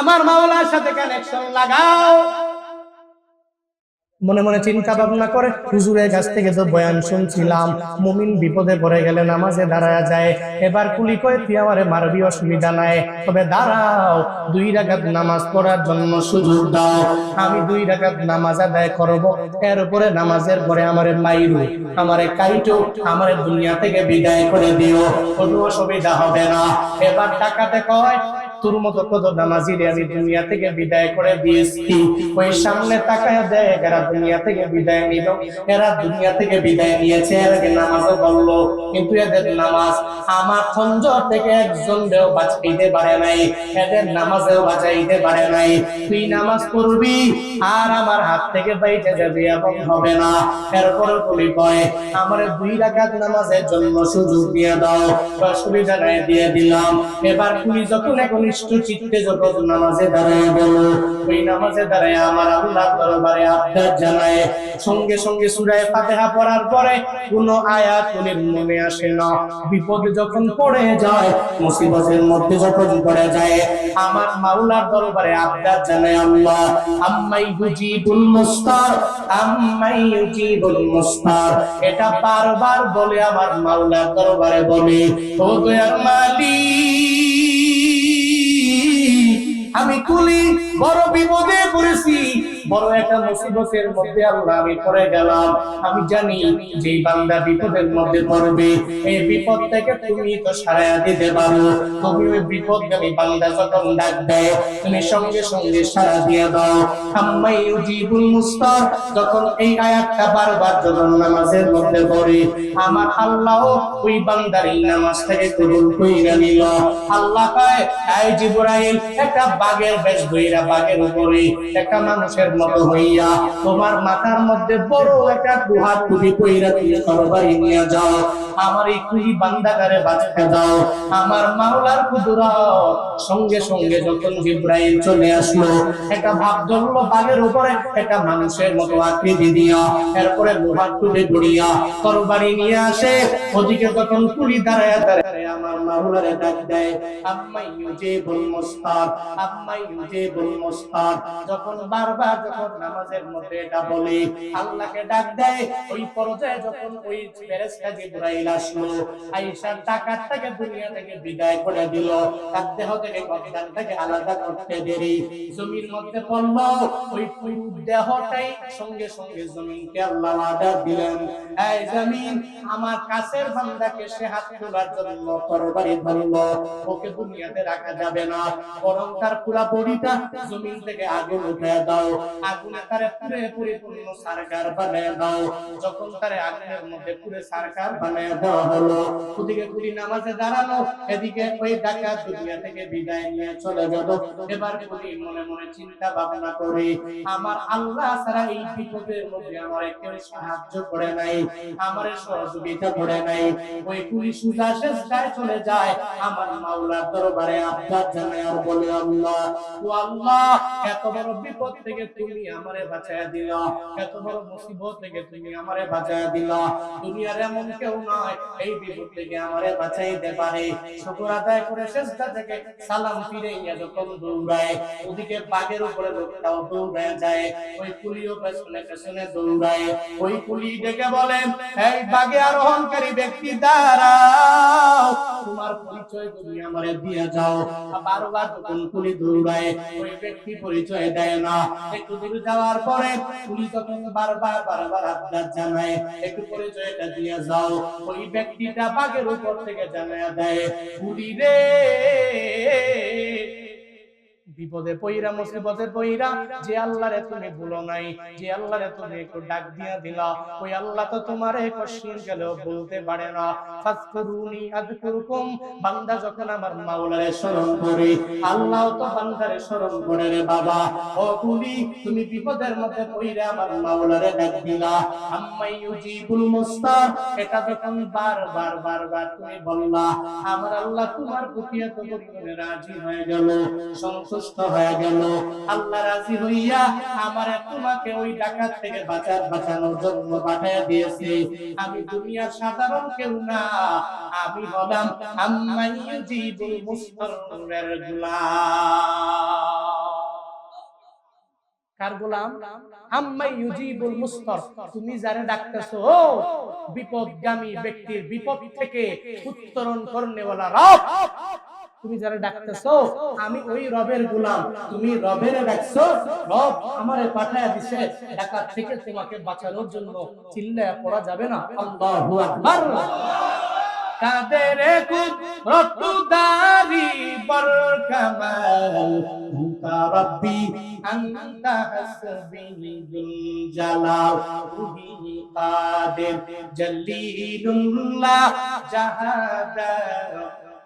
আমার মাওলার সাথে কানেকশন লাগাও। মনে মনে চিন্তা ভাবনা করে, হুজুরের কাছ থেকে তো বয়ান শুনছিলাম, মুমিন বিপদে পড়ে গেলে নামাজে দাঁড়ায় যায়, এবার কুলি কয়ে তুই আমারে মারবি অসুবিধা নাই, তবে দাঁড়াও, দুই রাকাত নামাজ পড়ার জন্য সুযোগ দাও, আমি দুই রাকাত নামাজ আদায় করব, এর উপরে নামাজের পরে আমারে মাইরু, আমারে কাইটো, আমারে দুনিয়া থেকে বিদায় করে দিও, কোনো অসুবিধা হবে না, এবার টাকাতে কয়, তোর মতো কত নামাজিরে আমি দুনিয়া থেকে বিদায় করে দিয়েছি, ওই সামনে তাকায় দেয় দুনিয়া থেকে বিদায় নিল এরা দুনিয়া থেকে বিদায় নিয়েছে এর আগে নামাজও বলল। কিন্তু এদের নামাজ আমার খঞ্জর থেকে একজন দেও বাঁচাইতে পারে নাই। এদের নামাজেও বাঁচাইতে পারে নাই। তুই নামাজ পড়বি আর আমার হাত থেকে বাইতে যাবে এবং হবে না। এরপরে বলি কয়, আমার দুই রাকাত নামাজের জন্য সুযোগ দিয়ে দাও। অসুবিধা নাই, দিয়ে দিলাম। এবার তুমি যখন একনিষ্ঠ চিত্তে যখন নামাজে দাঁড়ায় গেল ওই নামাজে দাঁড়ায় আমার আল্লাহ দরবারে আবদার জানায়। সঙ্গে সঙ্গে সুরায় ফাতিহা পড়ার পরে কোন আয়াত উনি মনে আসে না। বিপদে যখন পড়ে যায়, মুসিবতের মধ্যে যখন পড়ে যায়, আমার মাওলার দরবারে আবদার জানায় আল্লাহ, আম্মাই হুজিবুল মুস্তার, আম্মাই হুজিবুল মুস্তার। এটা বারবার বলে আমার মাওলার দরবারে বলে, ও দয়ার মালিক, আমি কুলি বড় বিপদে পড়েছি বড় একটা মুসিবতের মধ্যে আল্লাহ আমি পড়ে গেলাম। আমি জানি যে বান্দা বিপদের মধ্যে পড়বে, এই বিপদ থেকে তুমি তো সারায়া দিতে পারো। তুমি ওই বিপদগামী বান্দা যখন ডাক দেয়, তুমি সঙ্গে সঙ্গে সারা দিয়ে দাও। আম্মাই ইউজিবুল মুস্তার, যখন এই আয়াতটা বারবার যখন নামাজের মধ্যে পড়ে, আমার আল্লাহ ওই বান্দার এই নামাজটাকে কবুল কইরা নিল। আল্লাহ কয় এই জিবরাইল, একটা বাঘের বেশ ধইরা বাঘের উপরে, একটা মানুষের মতো হইয়া তোমার মাথার মধ্যে বড় একটা গুহা তুমি কইরা তুমি তরবারি নিয়ে যাও। আমার এই কুলি বান্দাগারে বাঁচাতে দাও। আমার মাওলার কুদুরা সঙ্গে সঙ্গে যখন জিব্রাইল চলে আসলো। একটা ভাব ধরলো বাঘের উপরে, একটা মানুষের মতো আকৃতি দিয়া এরপরে লোহার টুলে গড়িয়া তরবারি নিয়ে আসে। ওদিকে যখন কুলি দাঁড়ায় দাঁড়ায় আমার মাওলারে ডাক দেয় আম্মাই ইউজিবুল মুস্তার আম্মাই ইউজিবুল মুস্তার যখন বারবার যখন নামাজের মধ্যে এটা বলে আল্লাহকে ডাক দেয়। ওই পর্যায়ে যখন ওই ফেরেশতা জিবরাইল আসলো আয়েশার টাকাটাকে দুনিয়া থেকে বিদায় করে দিল। তার দেহ থেকে গর্দানটাকে আলাদা করতে দেরি জমির মধ্যে পড়ল। ওই দেহটাই সঙ্গে সঙ্গে জমিনকে আল্লাহ আদার দিলেন। এই জমিন, আমার কাছের বান্দাকে সে হাত তোলার জন্য তরবারি ধরলো। ওকে দুনিয়াতে রাখা যাবে না। বরং তার পুরা বডিটা জমিন থেকে আগুন উঠে দাও। আমার আল্লাহ এই বিপদের মধ্যে আমার কেউ সাহায্য করে নাই, আমার সহযোগিতা করে নাই। ওই কুলি সুজা শেষটায় চলে যায়, আমার মাওলার দরবারে আবদার জানায় আর বলে, আল্লাহ আল্লাহ, এত বড় বিপদ থেকে তুমি আমারে বাঁচায়া দিলা। এত বড় মুসিবত থেকে তুমি আমারে বাঁচায়া দিলা। দুনিয়ার এমন কেউ নয় এই বিপদ থেকে আমারে বাঁচাইতে পারে। শুকর আদায় করে শেষটা থেকে সালাম ফিরে যখন দৌড়ায়, ওদিকে বাঘের উপরে লোকটাও দৌড়ায় যায়। ওই কুলিও পেছনে পেছনে দৌড়ায়। ওই কুলি ডেকে বলেন এই বাঘে আরোহণকারী ব্যক্তি, দাঁড়াও। তোমার পরিচয় তুমি আমারে দিয়ে যাও। বারবার যখন কুলি দৌড়ায়, ওই ব্যক্তি পরিচয় দেয় না। একটু যাওয়ার পরে পুলিশ যখন বারবার বারবার আপনার জানায়। একটু পরিচয়টা দিয়ে যাও। ওই ব্যক্তিটা বাঘের উপর থেকে জানায় দেয় পুলি রে বিপদে পইরা, মুসিবতে পইরা, যে আল্লাহরে তুমি ভুলো নাই, যে আল্লাহরে তুমি একটু ডাক দিয়া দিলা, ওই আল্লাহ তো তোমারে কোশ্চিন গেলেও বলতে পারে না। ফাজকুরুনি আযকুরুকুম, বান্দা যখন আমার মাওলারে স্মরণ করে, আল্লাহ তো বান্দারে স্মরণ করে রে বাবা, ও কুলি, তুমি বিপদের মধ্যে পইরা আমার মাওলারে ডাক দিলা। আম্মাই ইউজিবুল মুস্তার, এটা যখন বারবার বারবার তুমি বললা, আমার আল্লাহ তোমার প্রতি এত রাজি হয়ে গেল। সন্তুষ্ট হয়ে গেল। আল্লাহ রাজি হইয়া তোমাকে ওই ডাকাত থেকে বাঁচার, বাঁচানোর জন্য পাঠিয়ে দিয়েছে। আমি দুনিয়ার সাধারণ কেউ না। আমি হলাম আম্মাই মুস্তার তুমি যারে বিপদগামী ব্যক্তির বিপদ থেকে উত্তরণ করনেওয়ালা রব। তুমি যারা ডাকতেছো আমি ওই রবের গোলাম। তুমি রবের ডাকছো রব আমারে পাঠায়া দিছে। ডাকাত থেকে তোমাকে বাঁচানোর জন্য চিল্লায়া পড়া যাবে না। আল্লাহু আকবার। কাদের কুদরতদারি বরকামাল। আনতা রব্বি আনতা হাসবি জালাল। তুহি কাদের জলিলুল্লাহ জাহাদার